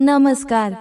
नमस्कार.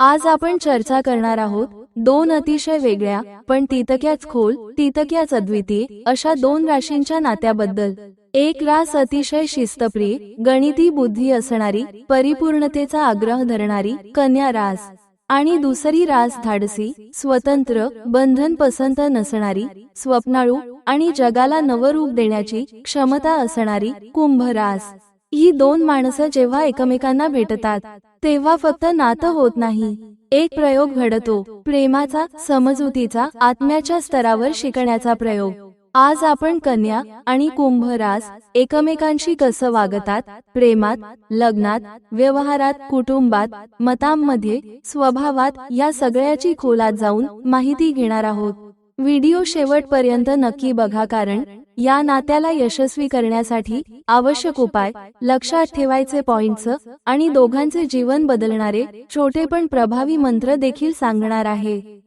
आज आपण चर्चा करणार आहोत दोन अतिशय वेगळ्या पण तितक्याच खोल तितक्याच अद्वितीय अशा दोन राशींच्या नात्याबद्दल. एक रास अतिशय शिस्तप्रिय गणिती बुद्धी असणारी परिपूर्णतेचा आग्रह धरणारी कन्या रास. आणि दुसरी रास धाडसी स्वतंत्र बंधन पसंत नसणारी स्वप्नाळू आणि जगाला नवरूप देण्याची क्षमता असणारी कुंभ रास. ही दोन माणसं जेव्हा एकमेकांना भेटतात तेव्हा फक्त नातं होत नाही. एक प्रयोग घडतो प्रेमाचा समजुतीचा आत्म्याच्या स्तरावर शिकण्याचा प्रयोग. आज आपण कन्या आणि कुंभरास एकमेकांशी कसं वागतात प्रेमात लग्नात व्यवहारात कुटुंबात मतांमध्ये स्वभावात या सगळ्याची खोलात जाऊन माहिती घेणार आहोत. व्हिडिओ शेवटपर्यंत नक्की बघा कारण या नात्याला यशस्वी करण्यासाठी आवश्यक उपाय लक्षात ठेवायचे पॉइंट्स आणि दोघांचे जीवन बदलणारे छोटे पण प्रभावी मंत्र देखील सांगणार आहे.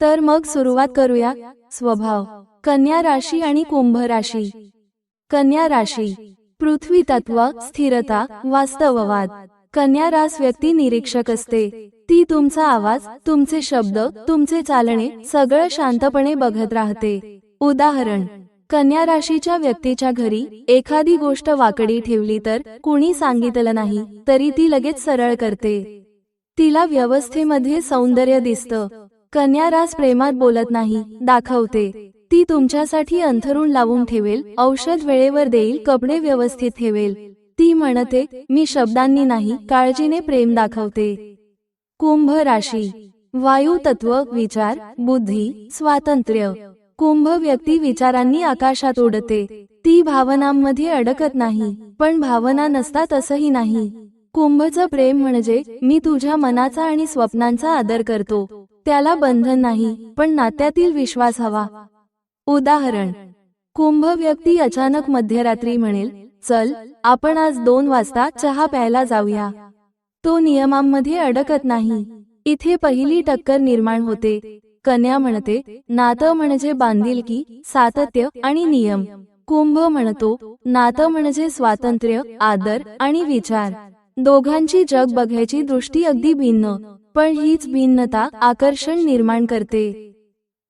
तर मग सुरुवात करूया. स्वभाव. कन्या राशी आणि कुंभ राशी. कन्या राशी. पृथ्वी तत्व स्थिरता वास्तववाद. कन्या रास व्यक्ती निरीक्षक असते. ती तुमचा आवाज तुमचे शब्द तुमचे चालणे सगळं शांतपणे बघत राहते. उदाहरण. कन्या राशीच्या व्यक्तीच्या घरी एखादी गोष्ट वाकडी ठेवली तर कुणी सांगितलं नाही तरी ती लगेच सरळ करते. तिला व्यवस्थेमध्ये सौंदर्य दिसतं. कन्या रास प्रेमात बोलत नाही दाखवते. ती तुमच्यासाठी अंथरुण लावून ठेवेल औषध वेळेवर देईल कपडे व्यवस्थित ठेवेल. ती म्हणते मी शब्दांनी नाही काळजीने प्रेम दाखवते. कुंभ राशी. वायू तत्व विचार बुद्धी स्वातंत्र्य. कुंभ व्यक्ती विचारांनी आकाशात उडते. ती भावनांमध्ये अडकत नाही पण भावना नसतात असंही नाही. कुंभचं प्रेम म्हणजे मी तुझ्या मनाचा आणि स्वप्नांचा आदर करतो. त्याला बंधन नाही पण नात्यातील विश्वास हवा. उदाहरण कुंभ व्यक्ती अचानक मध्यरात्री म्हणेल चल आपण आज दोन वाजता चहा प्यायला जाऊया. तो नियमांमध्ये अडकत नाही. इथे पहिली टक्कर निर्माण होते. कन्या म्हणते नातं म्हणजे बांधिलकी सातत्य आणि नियम. कुंभ म्हणतो नातं म्हणजे स्वातंत्र्य आदर आणि विचार. दोघांची जग बघायची दृष्टी अगदी भिन्न पण हीच भिन्नता आकर्षण निर्माण करते.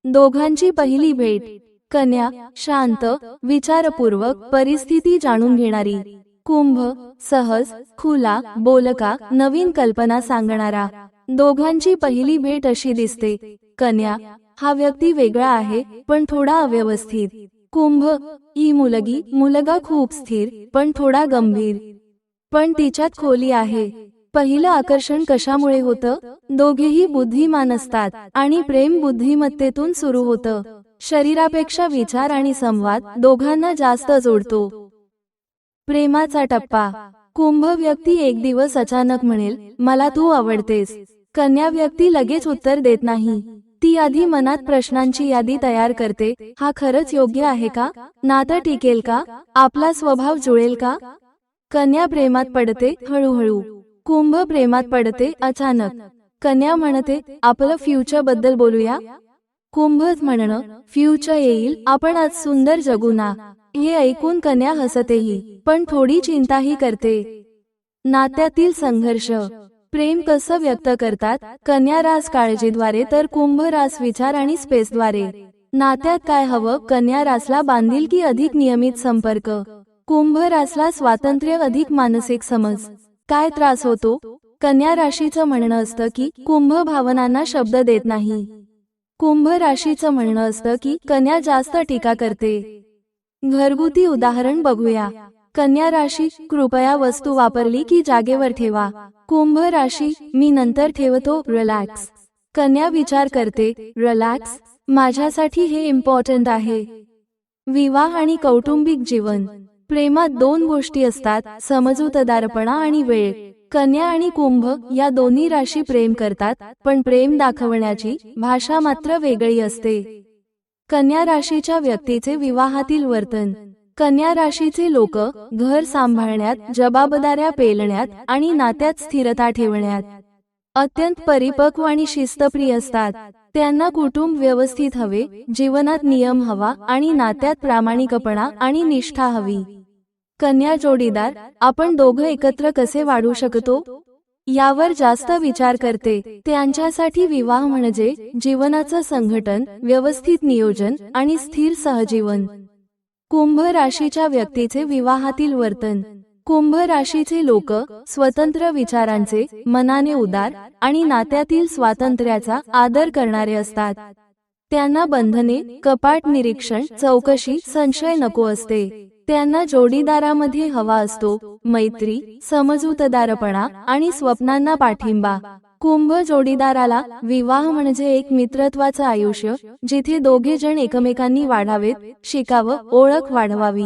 दोघांची पहिली भेट कन्या शांत विचारपूर्वक परिस्थिती जाणून घेणारी. कुंभ सहज खुला बोलका नवीन कल्पना सांगणारा. दोघांची पहिली भेट अशी दिसते कन्या हा व्यक्ती वेगळा आहे पण थोडा अव्यवस्थित. कुंभ ही मुलगी मुलगा खूप स्थिर पण थोडा गंभीर. पण तिच्यात खोली आहे. पहिलं आकर्षण कशामुळे होतं? दोघेही बुद्धिमान असतात आणि प्रेम बुद्धिमत्तेतून सुरू होतं. शरीरापेक्षा विचार आणि संवाद दोघांना जास्त जोडतो. प्रेमाचा टप्पा. कुंभ व्यक्ती एक दिवस अचानक म्हणेल मला तू आवडतेस. कन्या व्यक्ती लगेच उत्तर देत नाही. ती आधी मनात प्रश्नांची यादी तयार करते. हा खरंच योग्य आहे का? नातं टिकेल का? आपला स्वभाव जुळेल का? कन्या प्रेमात पडते हळूहळू. कुंभ प्रेमात पडते अचानक. कन्या म्हणते आपलं फ्युचरबद्दल बोलूया? कुंभच म्हणणं फ्युचर येईल आपण आज सुंदर जगू ना. हे ऐकून कन्या हसतेही पण थोडी चिंताही करते. नात्यातील संघर्ष. प्रेम कसं व्यक्त करतात? कन्या रास काळजीद्वारे तर कुंभ रास विचार आणि स्पेसद्वारे. नात्यात काय हवं? कन्या रासला बांधील की अधिक नियमित संपर्क? कुंभ रासला स्वातंत्र्य अधिक मानसिक समज. काय त्रास होतो? कन्या राशीचं म्हणणं असतं की कुंभ भावनांना शब्द देत नाही. कुंभ राशीचं म्हणणं असतं की कन्या जास्त टीका करते. घरगुती उदाहरण बघूया. कन्या राशी कृपया वस्तू वापरली की जागेवर ठेवा. कुंभ राशी मी नंतर ठेवतो रिलॅक्स कन्या विचार करते रिलॅक्स माझ्यासाठी हे इम्पॉर्टंट आहे. विवाह आणि कौटुंबिक जीवन. प्रेमात दोन गोष्टी असतात समजूतदारपणा आणि वेळ. कन्या आणि कुंभ या दोन्ही राशी प्रेम करतात पण प्रेम दाखवण्याची भाषा मात्र वेगळी असते. कन्या राशीच्या व्यक्तीचे विवाहातील वर्तन. कन्या राशीचे लोक घर सांभाळण्यात जबाबदाऱ्या पेलण्यात आणि नात्यात स्थिरता ठेवण्यात अत्यंत परिपक्व आणि शिस्तप्रिय असतात. त्यांना कुटुंब व्यवस्थित हवे जीवनात नियम हवा आणि नात्यात प्रामाणिकपणा आणि निष्ठा हवी. कन्या जोडीदार आपण दोघं एकत्र कसे वाढू शकतो? यावर जास्त विचार करते. त्यांच्यासाठी विवाह म्हणजे जीवनाचं संघटन व्यवस्थित नियोजन आणि स्थिर सहजीवन. कुंभ राशीच्या व्यक्तीचे विवाहातील वर्तन. कुंभ राशीचे लोक स्वतंत्र विचारांचे मनाने उदार आणि नात्यातील स्वातंत्र्याचा आदर करणारे असतात. त्यांना बंधने कपाट निरीक्षण चौकशी संशय नको असते. त्यांना जोडीदारामध्ये हवा असतो मैत्री समजूतदारपणा आणि स्वप्नांना पाठिंबा. कुंभ जोडीदाराला विवाह म्हणजे एक मित्रत्वाचं आयुष्य जिथे दोघे जण एकमेकांनी वाढावेत शिकावं ओळख वाढवावी.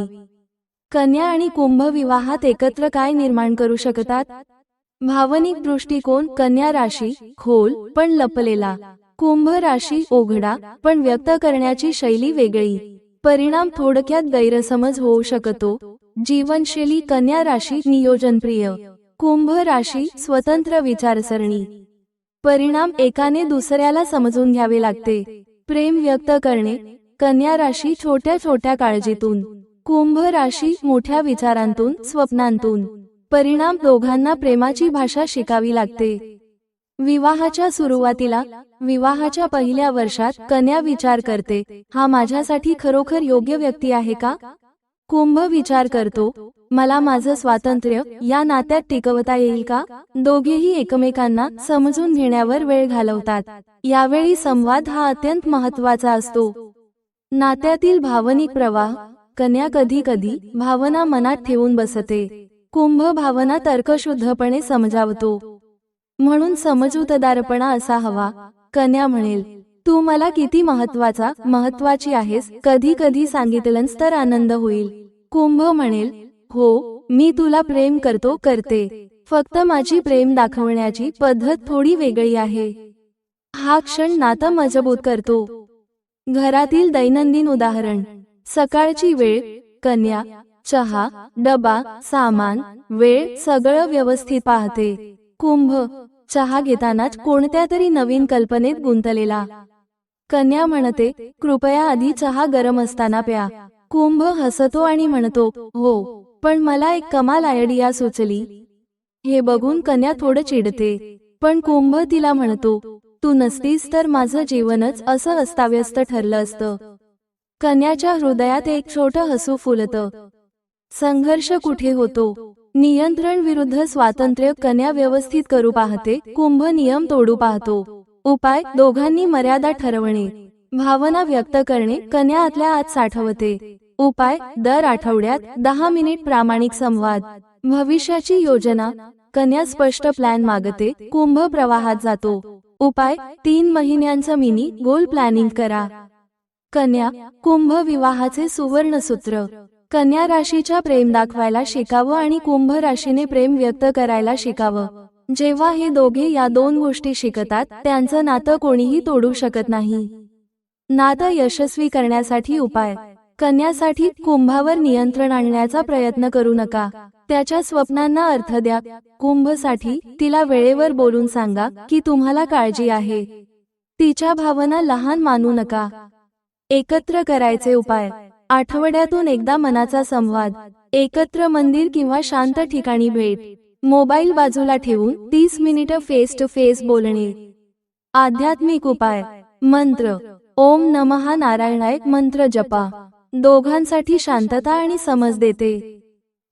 कन्या आणि कुंभ विवाहात एकत्र काय निर्माण करू शकतात? भावनिक दृष्टिकोन कन्या राशी खोल पण लपलेला. कुंभ राशी ओघडा पण व्यक्त करण्याची शैली वेगळी. परिणाम थोडक्यात गैरसमज होऊ शकतो. जीवनशैली कन्या राशी नियोजनप्रिय. कुंभ राशी स्वतंत्र विचारसरणी. परिणाम एकाने दुसऱ्याला समजून घ्यावे लागते. प्रेम व्यक्त करणे कन्या राशी छोट्या छोट्या काळजीतून कुंभ राशी मोठ्या विचारांतून स्वप्नांतून. परिणाम दोघांना प्रेमाची भाषा शिकावी लागते. विवाहाच्या सुरुवातीला विवाहाच्या पहिल्या वर्षात कन्या विचार करते हा माझ्यासाठी खरोखर योग्य व्यक्ती आहे का? कुंभ विचार करतो. मला माझं स्वातंत्र्य या नात्यात टिकवता येईल का? दोघेही एकमेकांना समजून घेण्यावर वेळ घालवतात. यावेळी संवाद हा अत्यंत महत्त्वाचा असतो. नात्यातील भावनिक प्रवाह कन्या कधी कधी भावना मनात ठेवून बसते. कुंभ भावना तर्कशुद्धपणे समजावतो. म्हणून समजूतदारपणा असा हवा कन्या म्हणेल. तू मला किती महत्त्वाचा महत्वाची आहेस कधी कधी सांगितलंस तर आनंद होईल. कुंभ म्हणेल हो मी तुला प्रेम करतो करते. फक्त माझी प्रेम दाखवण्याची पद्धत थोडी वेगळी आहे. हा क्षण नातं मजबूत करतो. घरातील दैनंदिन उदाहरण. सकाळची वेळ कन्या चहा डबा सामान वेळ सगळं व्यवस्थित पाहते. कुंभ. चहा घेतानाच कोणत्या तरी नवीन कल्पनेत गुंतलेला. कन्या म्हणते कृपया आधी चहा गरम असताना प्या. कुंभ हसतो आणि म्हणतो हो पण मला एक कमाल आयडिया सुचली. हे बघून कन्या थोडं चिडते. पण कुंभ तिला म्हणतो तू नसतीस तर माझं जीवनच असं अस्ताव्यस्त ठरलं असतं कन्याच्या हृदयात एक छोटं हसू फुलतं. संघर्ष कुठे होतो? नियंत्रण विरुद्ध स्वातंत्र्य कन्या व्यवस्थित करू पाहते कुंभ नियम तोडू पाहतो. उपाय दोघांनी मर्यादा ठरवणे. भावना व्यक्त करणे कन्या आतल्या आत साठवते. उपाय दर आठवड्यात दहा मिनिट प्रामाणिक संवाद. भविष्याची योजना. कन्या स्पष्ट प्लॅन मागते कुंभ प्रवाहात जातो. उपाय तीन महिन्यांचं मिनी गोल प्लॅनिंग करा. कन्या कुंभ विवाहाचे सुवर्ण सूत्र. कन्या राशीच्या प्रेम दाखवायला शिकावं आणि कुंभ राशीने प्रेम व्यक्त करायला शिकावं. जेव्हा हे दोघे या दोन गोष्टी शिकतात त्यांचं नातं कोणीही तोडू शकत नाही. नातं यशस्वी करण्यासाठी उपाय. कन्यासाठी कुंभावर नियंत्रण आणण्याचा प्रयत्न करू नका. त्याच्या स्वप्नांना अर्थ द्या. कुंभसाठी तिला वेळेवर बोलून सांगा की तुम्हाला काळजी आहे. तिच्या भावना लहान मानू नका. एकत्र करायचे उपाय. आठवड्यातून एकदा मनाचा संवाद. एकत्र मंदिर किंवा शांत ठिकाणी भेट. मोबाईल बाजूला ठेवून तीस मिनिटं फेस टू फेस बोलणे. आध्यात्मिक उपाय. मंत्र. ओम नमहा नारायणाय मंत्र जपा. दोघांसाठी शांतता आणि समज देते.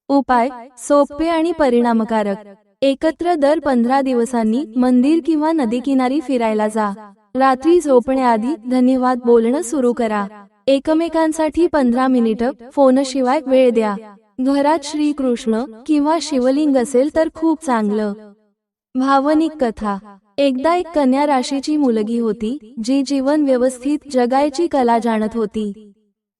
उपाय. सोपे आणि परिणामकारक. एकत्र दर पंधरा दिवसांनी मंदिर किंवा नदी किनारी फिरायला जा. रात्री झोपण्याआधी धन्यवाद बोलणं सुरू करा. एकमेकांसाठी पंधरा मिनिटं फोनशिवाय वेळ द्या. घरात श्रीकृष्ण किंवा शिवलिंग असेल तर खूप चांगलं. भावनिक कथा. एकदा एक कन्या राशीची मुलगी होती जी जीवन व्यवस्थित जगायची कला जाणत होती.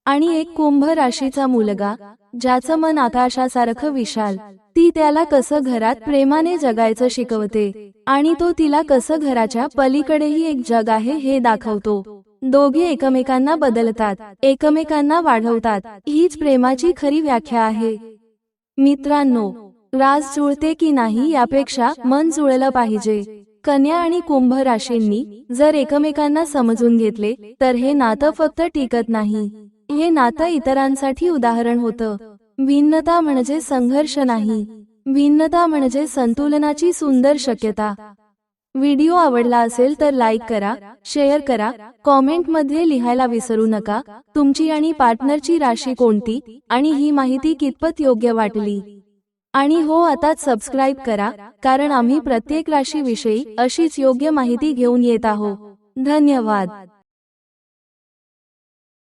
आणि एक कुंभ राशीचा मुलगा ज्याचं मन आकाशासारखं विशाल. ती त्याला कसं घरात प्रेमाने जगायचं शिकवते आणि तो तिला कसं घराच्या पलीकडेही एक जग आहे हे दाखवतो. दोघे एकमेकांना बदलतात एकमेकांना वाढवतात. हीच प्रेमाची खरी व्याख्या आहे. मित्रांनो राज जुळते की नाही यापेक्षा मन जुळलं पाहिजे. कन्या आणि कुंभ राशींनी जर एकमेकांना समजून घेतले तर हे नातं फक्त टिकत नाही. हे नातं इतरांसाठी उदाहरण होतं. भिन्नता म्हणजे संघर्ष नाही. भिन्नता म्हणजे संतुलनाची सुंदर शक्यता. व्हिडिओ आवडला असेल तर लाईक करा शेअर करा कॉमेंटमध्ये लिहायला विसरू नका तुमची आणि पार्टनरची राशी कोणती आणि ही माहिती कितपत योग्य वाटली. आणि हो आता सबस्क्राईब करा कारण आम्ही प्रत्येक राशीविषयी अशीच योग्य माहिती घेऊन येत आहोत. धन्यवाद.